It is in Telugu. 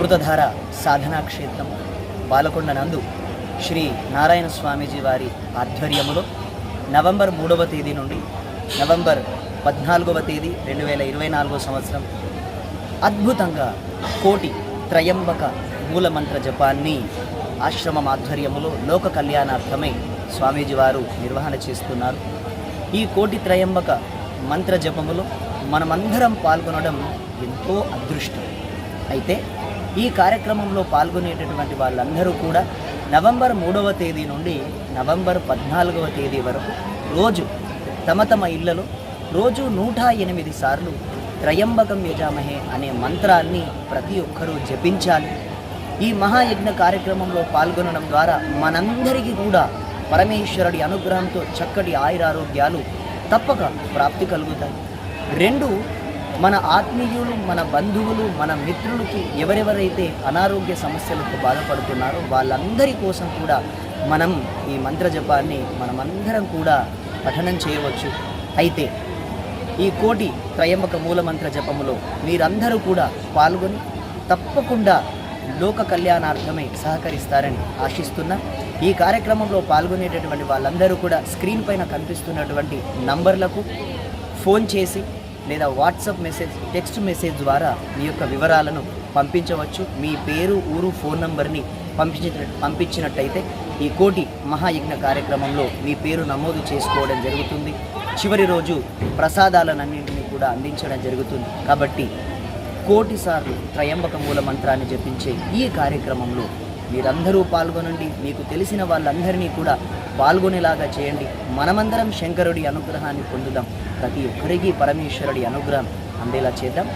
అమృతధార సాధనా క్షేత్రం బాలకొండ నందు శ్రీ నారాయణ స్వామీజీ వారి ఆధ్వర్యములో నవంబర్ మూడవ తేదీ నుండి నవంబర్ పద్నాలుగవ తేదీ రెండు వేల ఇరవై నాలుగో సంవత్సరం అద్భుతంగా కోటి త్రయంబక మూలమంత్ర జపాన్ని ఆశ్రమం ఆధ్వర్యములో లోక కళ్యాణార్థమై స్వామీజీ వారు నిర్వహణ చేస్తున్నారు. ఈ కోటి త్రయంబక మంత్ర జపములో మనమందరం పాల్గొనడం ఎంతో అదృష్టం. అయితే ఈ కార్యక్రమంలో పాల్గొనేటటువంటి వాళ్ళందరూ కూడా నవంబర్ మూడవ తేదీ నుండి నవంబర్ పద్నాలుగవ తేదీ వరకు రోజు తమ తమ ఇళ్ళలో రోజు నూట ఎనిమిది సార్లు త్రయంబకం యజామహే అనే మంత్రాన్ని ప్రతి ఒక్కరూ జపించాలి. ఈ మహాయజ్ఞ కార్యక్రమంలో పాల్గొనడం ద్వారా మనందరికీ కూడా పరమేశ్వరుడి అనుగ్రహంతో చక్కటి ఆయురారోగ్యాలు తప్పక ప్రాప్తి కలుగుతాయి. రెండు మన ఆత్మీయులు మన బంధువులు మన మిత్రులకి ఎవరెవరైతే అనారోగ్య సమస్యలతో బాధపడుతున్నారో వాళ్ళందరి కోసం కూడా మనం ఈ మంత్ర జపాన్ని మనమందరం కూడా పఠనం చేయవచ్చు. అయితే ఈ కోటి త్రయంబక మూలమంత్ర జపములో మీరందరూ కూడా పాల్గొని తప్పకుండా లోక కళ్యాణార్థమై సహకరిస్తారని ఆశిస్తున్నా. ఈ కార్యక్రమంలో పాల్గొనేటటువంటి వాళ్ళందరూ కూడా స్క్రీన్ పైన కనిపిస్తున్నటువంటి నంబర్లకు ఫోన్ చేసి లేదా వాట్సాప్ మెసేజ్ టెక్స్ట్ మెసేజ్ ద్వారా మీ యొక్క వివరాలను పంపించవచ్చు. మీ పేరు ఊరు ఫోన్ నంబర్ని పంపించిన పంపించినట్టయితే ఈ కోటి మహాయజ్ఞ కార్యక్రమంలో మీ పేరు నమోదు చేసుకోవడం జరుగుతుంది. చివరి రోజు ప్రసాదాలన్నింటినీ కూడా అందించడం జరుగుతుంది. కాబట్టి కోటి సార్లు త్రయంబక మూల మంత్రాన్ని జపించే ఈ కార్యక్రమంలో మీరందరూ పాల్గొనండి. మీకు తెలిసిన వాళ్ళందరినీ కూడా పాల్గొనేలాగా చేయండి. మనమందరం శంకరుడి అనుగ్రహాన్ని పొందుదాం. ప్రతి ఒక్కరికి పరమేశ్వరుడి అనుగ్రహం అందేలా చేద్దాం.